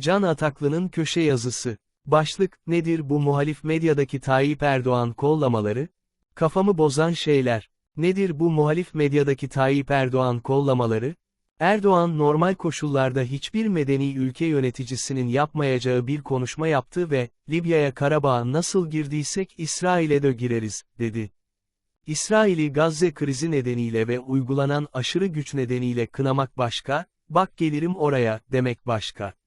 Can Ataklı'nın köşe yazısı. Başlık, nedir bu muhalif medyadaki Tayyip Erdoğan kollamaları? Kafamı bozan şeyler. Nedir bu muhalif medyadaki Tayyip Erdoğan kollamaları? Erdoğan normal koşullarda hiçbir medeni ülke yöneticisinin yapmayacağı bir konuşma yaptı ve, Libya'ya Karabağ'a nasıl girdiysek İsrail'e de gireriz, dedi. İsrail'i Gazze krizi nedeniyle ve uygulanan aşırı güç nedeniyle kınamak başka, bak gelirim oraya, demek başka.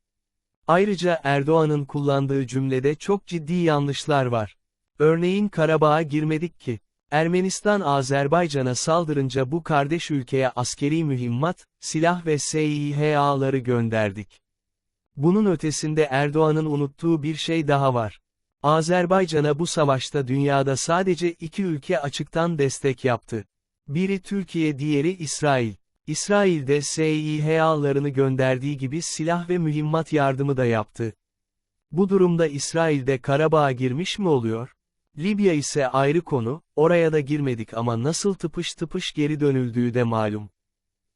Ayrıca Erdoğan'ın kullandığı cümlede çok ciddi yanlışlar var. Örneğin Karabağ'a girmedik ki. Ermenistan Azerbaycan'a saldırınca bu kardeş ülkeye askeri mühimmat, silah ve SİHA'ları gönderdik. Bunun ötesinde Erdoğan'ın unuttuğu bir şey daha var. Azerbaycan'a bu savaşta dünyada sadece iki ülke açıktan destek yaptı. Biri Türkiye diğeri İsrail. İsrail'de SİHA'larını gönderdiği gibi silah ve mühimmat yardımı da yaptı. Bu durumda İsrail'de Karabağ'a girmiş mi oluyor? Libya ise ayrı konu, oraya da girmedik ama nasıl tıpış tıpış geri dönüldüğü de malum.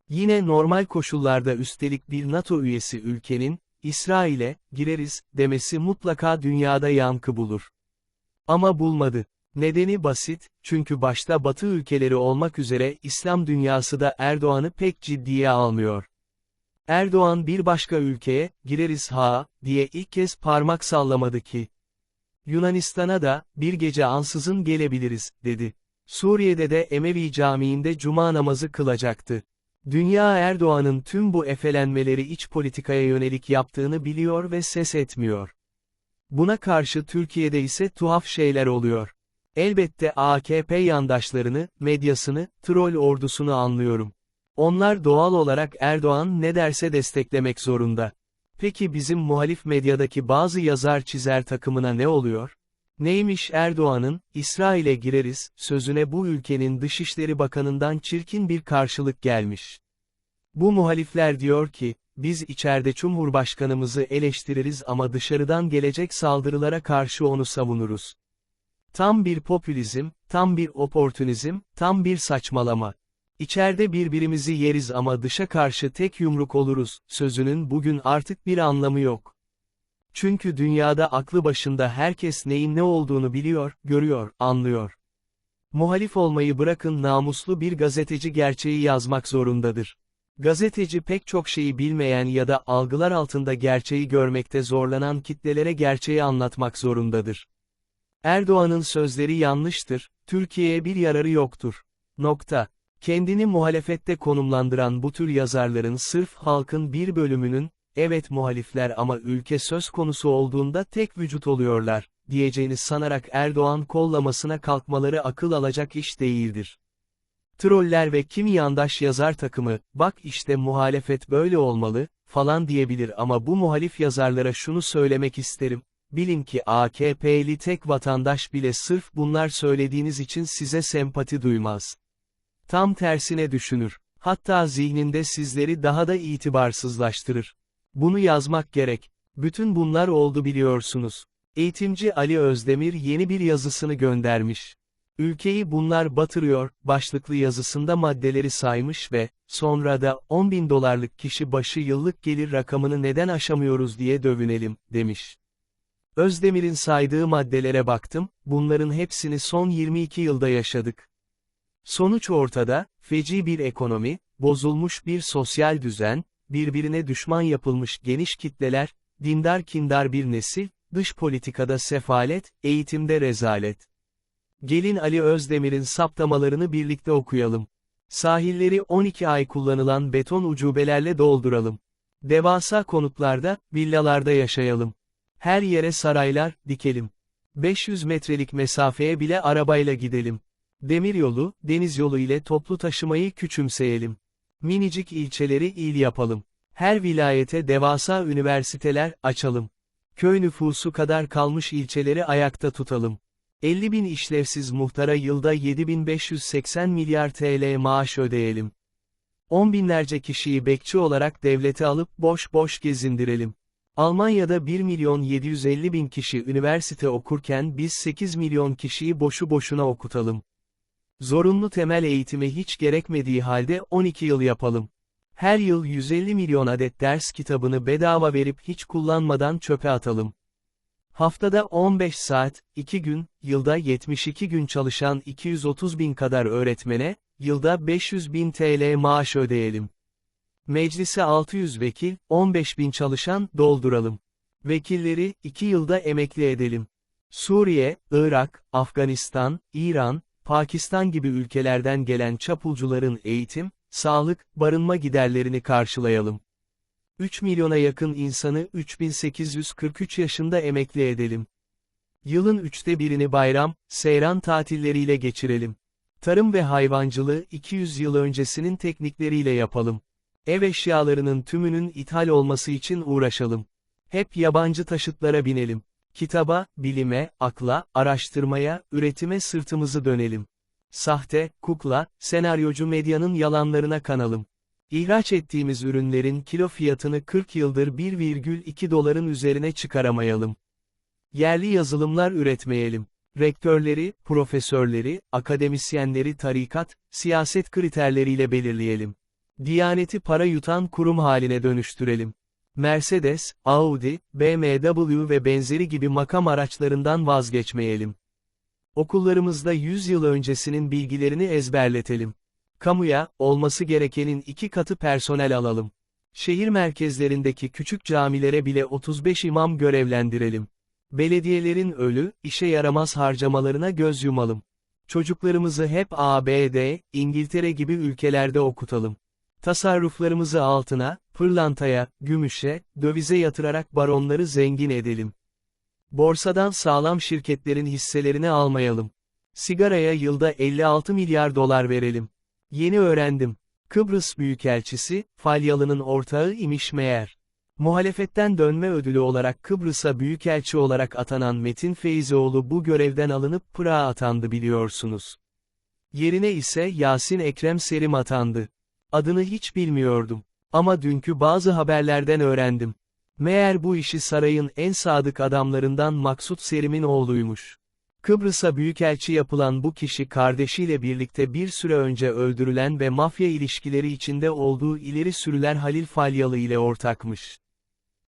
Yine normal koşullarda üstelik bir NATO üyesi ülkenin, İsrail'e, gireriz, demesi mutlaka dünyada yankı bulur. Ama bulmadı. Nedeni basit, çünkü başta Batı ülkeleri olmak üzere İslam dünyası da Erdoğan'ı pek ciddiye almıyor. Erdoğan bir başka ülkeye, gireriz ha, diye ilk kez parmak sallamadı ki. Yunanistan'a da, bir gece ansızın gelebiliriz, dedi. Suriye'de de Emevi Camii'nde cuma namazı kılacaktı. Dünya Erdoğan'ın tüm bu efelenmeleri iç politikaya yönelik yaptığını biliyor ve ses etmiyor. Buna karşı Türkiye'de ise tuhaf şeyler oluyor. Elbette AKP yandaşlarını, medyasını, troll ordusunu anlıyorum. Onlar doğal olarak Erdoğan ne derse desteklemek zorunda. Peki bizim muhalif medyadaki bazı yazar çizer takımına ne oluyor? Neymiş Erdoğan'ın, İsrail'e gireriz, sözüne bu ülkenin Dışişleri Bakanı'ndan çirkin bir karşılık gelmiş. Bu muhalifler diyor ki, biz içeride Cumhurbaşkanımızı eleştiririz ama dışarıdan gelecek saldırılara karşı onu savunuruz. Tam bir popülizm, tam bir oportunizm, tam bir saçmalama. İçeride birbirimizi yeriz ama dışa karşı tek yumruk oluruz, sözünün bugün artık bir anlamı yok. Çünkü dünyada aklı başında herkes neyin ne olduğunu biliyor, görüyor, anlıyor. Muhalif olmayı bırakın namuslu bir gazeteci gerçeği yazmak zorundadır. Gazeteci pek çok şeyi bilmeyen ya da algılar altında gerçeği görmekte zorlanan kitlelere gerçeği anlatmak zorundadır. Erdoğan'ın sözleri yanlıştır, Türkiye'ye bir yararı yoktur. Nokta. Kendini muhalefette konumlandıran bu tür yazarların sırf halkın bir bölümünün, evet muhalifler ama ülke söz konusu olduğunda tek vücut oluyorlar, diyeceğini sanarak Erdoğan kollamasına kalkmaları akıl alacak iş değildir. Troller ve kim yandaş yazar takımı, bak işte muhalefet böyle olmalı, falan diyebilir ama bu muhalif yazarlara şunu söylemek isterim, bilin ki AKP'li tek vatandaş bile sırf bunlar söylediğiniz için size sempati duymaz. Tam tersine düşünür. Hatta zihninde sizleri daha da itibarsızlaştırır. Bunu yazmak gerek. Bütün bunlar oldu biliyorsunuz. Eğitimci Ali Özdemir yeni bir yazısını göndermiş. Ülkeyi bunlar batırıyor, başlıklı yazısında maddeleri saymış ve, sonra da 10 bin dolarlık kişi başı yıllık gelir rakamını neden aşamıyoruz diye dövünelim, demiş. Özdemir'in saydığı maddelere baktım, bunların hepsini son 22 yılda yaşadık. Sonuç ortada, feci bir ekonomi, bozulmuş bir sosyal düzen, birbirine düşman yapılmış geniş kitleler, dindar kindar bir nesil, dış politikada sefalet, eğitimde rezalet. Gelin Ali Özdemir'in saptamalarını birlikte okuyalım. Sahilleri 12 ay kullanılan beton ucubelerle dolduralım. Devasa konutlarda, villalarda yaşayalım. Her yere saraylar, dikelim. 500 metrelik mesafeye bile arabayla gidelim. Demiryolu, deniz yolu ile toplu taşımayı küçümseyelim. Minicik ilçeleri il yapalım. Her vilayete devasa üniversiteler açalım. Köy nüfusu kadar kalmış ilçeleri ayakta tutalım. 50 bin işlevsiz muhtara yılda 7580 milyar TL maaş ödeyelim. 10 binlerce kişiyi bekçi olarak devlete alıp boş boş gezindirelim. Almanya'da 1 milyon 750 bin kişi üniversite okurken biz 8 milyon kişiyi boşu boşuna okutalım. Zorunlu temel eğitime hiç gerekmediği halde 12 yıl yapalım. Her yıl 150 milyon adet ders kitabını bedava verip hiç kullanmadan çöpe atalım. Haftada 15 saat, 2 gün, yılda 72 gün çalışan 230 bin kadar öğretmene, yılda 500 bin TL maaş ödeyelim. Meclise 600 vekil, 15 bin çalışan, dolduralım. Vekilleri, 2 yılda emekli edelim. Suriye, Irak, Afganistan, İran, Pakistan gibi ülkelerden gelen çapulcuların eğitim, sağlık, barınma giderlerini karşılayalım. 3 milyona yakın insanı 3843 yaşında emekli edelim. Yılın üçte birini bayram, seyran tatilleriyle geçirelim. Tarım ve hayvancılığı 200 yıl öncesinin teknikleriyle yapalım. Ev eşyalarının tümünün ithal olması için uğraşalım. Hep yabancı taşıtlara binelim. Kitaba, bilime, akla, araştırmaya, üretime sırtımızı dönelim. Sahte, kukla, senaryocu medyanın yalanlarına kanalım. İhraç ettiğimiz ürünlerin kilo fiyatını 40 yıldır 1,2 doların üzerine çıkaramayalım. Yerli yazılımlar üretmeyelim. Rektörleri, profesörleri, akademisyenleri tarikat, siyaset kriterleriyle belirleyelim. Diyaneti para yutan kurum haline dönüştürelim. Mercedes, Audi, BMW ve benzeri gibi makam araçlarından vazgeçmeyelim. Okullarımızda 100 yıl öncesinin bilgilerini ezberletelim. Kamuya, olması gerekenin iki katı personel alalım. Şehir merkezlerindeki küçük camilere bile 35 imam görevlendirelim. Belediyelerin ölü, işe yaramaz harcamalarına göz yumalım. Çocuklarımızı hep ABD, İngiltere gibi ülkelerde okutalım. Tasarruflarımızı altına, pırlantaya, gümüşe, dövize yatırarak baronları zengin edelim. Borsadan sağlam şirketlerin hisselerini almayalım. Sigaraya yılda 56 milyar dolar verelim. Yeni öğrendim. Kıbrıs Büyükelçisi, Falyalı'nın ortağı imiş meğer. Muhalefetten dönme ödülü olarak Kıbrıs'a büyükelçi olarak atanan Metin Feyzioğlu bu görevden alınıp Pırağa atandı biliyorsunuz. Yerine ise Yasin Ekrem Serim atandı. Adını hiç bilmiyordum. Ama dünkü bazı haberlerden öğrendim. Meğer bu işi sarayın en sadık adamlarından Maksut Serim'in oğluymuş. Kıbrıs'a büyükelçi yapılan bu kişi kardeşiyle birlikte bir süre önce öldürülen ve mafya ilişkileri içinde olduğu ileri sürülen Halil Falyalı ile ortakmış.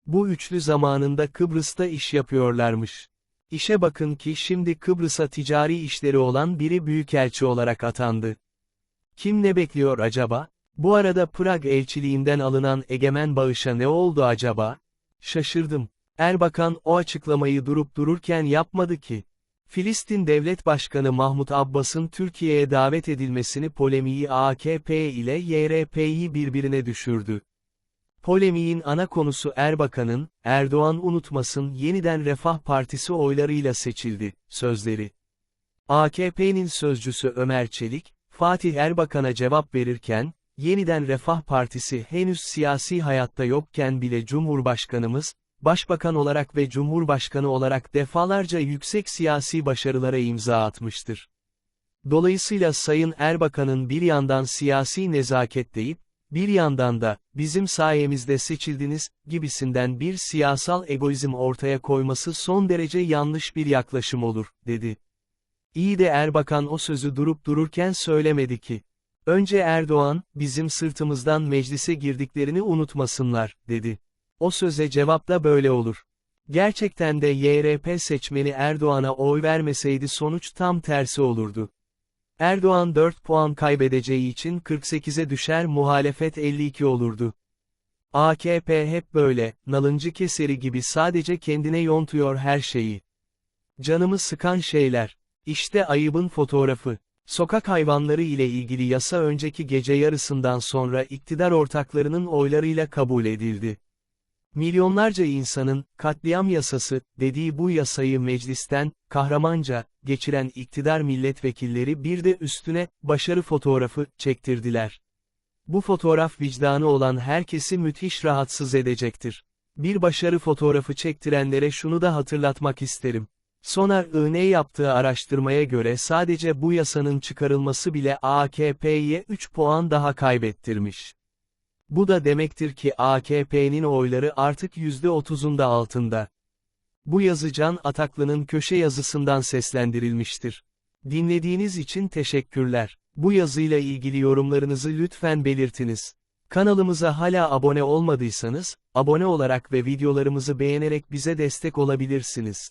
Bu üçlü zamanında Kıbrıs'ta iş yapıyorlarmış. İşe bakın ki şimdi Kıbrıs'a ticari işleri olan biri büyükelçi olarak atandı. Kim ne bekliyor acaba? Bu arada Prag elçiliğinden alınan egemen bağışa ne oldu acaba? Şaşırdım. Erbakan o açıklamayı durup dururken yapmadı ki. Filistin Devlet Başkanı Mahmut Abbas'ın Türkiye'ye davet edilmesini polemiği AKP ile YRP'yi birbirine düşürdü. Polemiğin ana konusu Erbakan'ın, Erdoğan unutmasın yeniden Refah Partisi oylarıyla seçildi, sözleri. AKP'nin sözcüsü Ömer Çelik, Fatih Erbakan'a cevap verirken, yeniden Refah Partisi henüz siyasi hayatta yokken bile Cumhurbaşkanımız, Başbakan olarak ve Cumhurbaşkanı olarak defalarca yüksek siyasi başarılara imza atmıştır. Dolayısıyla Sayın Erbakan'ın bir yandan siyasi nezaket deyip, bir yandan da, bizim sayemizde seçildiniz, gibisinden bir siyasal egoizm ortaya koyması son derece yanlış bir yaklaşım olur, dedi. İyi de Erbakan o sözü durup dururken söylemedi ki. Önce Erdoğan, bizim sırtımızdan meclise girdiklerini unutmasınlar, dedi. O söze cevap da böyle olur. Gerçekten de YRP seçmeni Erdoğan'a oy vermeseydi sonuç tam tersi olurdu. Erdoğan 4 puan kaybedeceği için 48'e düşer muhalefet 52 olurdu. AKP hep böyle, nalıncı keseri gibi sadece kendine yontuyor her şeyi. Canımı sıkan şeyler. İşte ayıbın fotoğrafı. Sokak hayvanları ile ilgili yasa önceki gece yarısından sonra iktidar ortaklarının oylarıyla kabul edildi. Milyonlarca insanın, katliam yasası, dediği bu yasayı meclisten, kahramanca, geçiren iktidar milletvekilleri bir de üstüne, başarı fotoğrafı, çektirdiler. Bu fotoğraf vicdanı olan herkesi müthiş rahatsız edecektir. Bir başarı fotoğrafı çektirenlere şunu da hatırlatmak isterim. Sonar IN yaptığı araştırmaya göre sadece bu yasanın çıkarılması bile AKP'ye 3 puan daha kaybettirmiş. Bu da demektir ki AKP'nin oyları artık %30'un da altında. Bu yazı Can Ataklı'nın köşe yazısından seslendirilmiştir. Dinlediğiniz için teşekkürler. Bu yazıyla ilgili yorumlarınızı lütfen belirtiniz. Kanalımıza hala abone olmadıysanız, abone olarak ve videolarımızı beğenerek bize destek olabilirsiniz.